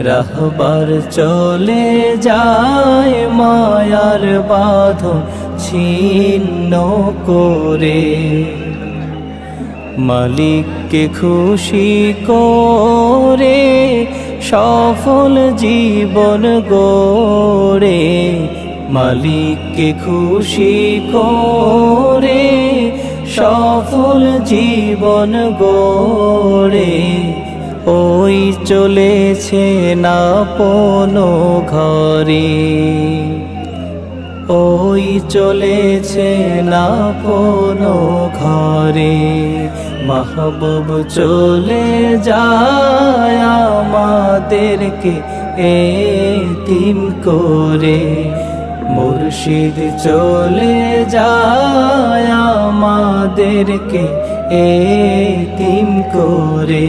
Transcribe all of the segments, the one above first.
রাহবার চলে যায় মায়ার বাঁধন ছিন্ন করে। মালিককে খুশি করে সফল জীবন গড়ে। মালিককে খুশি করে সফল জীবন গড়ে। ওই চলেছে না পনো ঘরে। ওই চলেছে না কোনো ঘরে। মাহবুব চলে যায় আমাদেরকে এতিম করে। মুর্শিদ চলে যায় আমাদেরকে এতিম করে।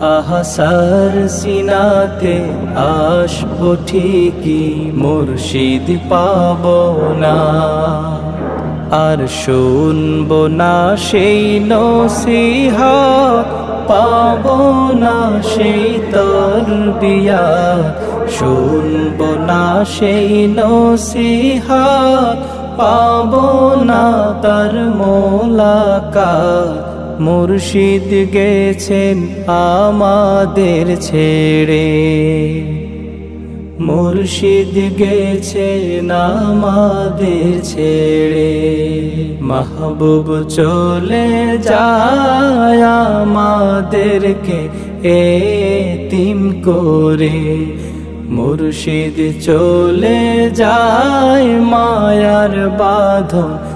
আহাসার সিনাতে আসব ঠিকই, মুর্শিদ পাব না। আর শুনব না সেই নসিহা, পাব না সেই তর বিয়া শুনব না সেই নসিহা, পাব না তার মোলাকাত। মুর্শিদ গেছেন আমাদের ছেড়ে। মুর্শিদ গেছেন আমাদের ছেড়ে। মাহবুব চলে যায় আমাদেরকে এতিম করে। মুর্শিদ চলে যায় মায়ার বাঁধন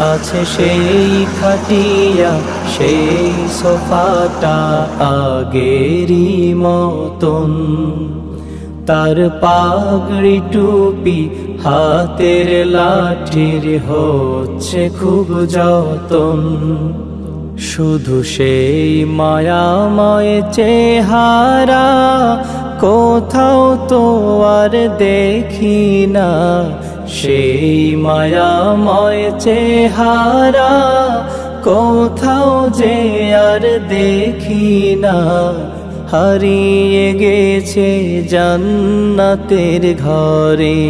আছে সেই খাটিয়া, সেই সোফাটা আগেরই মতন। তার পাগড়ি টুপি হাতের লাঠির হচ্ছে খুব যতন। শুধু সেই মায়াময় চেহারা, কোথাও তো আর দেখি না। সেই মায়াময় চেহারা কোথাও যে আর দেখি না। হারিয়ে গেছে জান্নাতের ঘরে।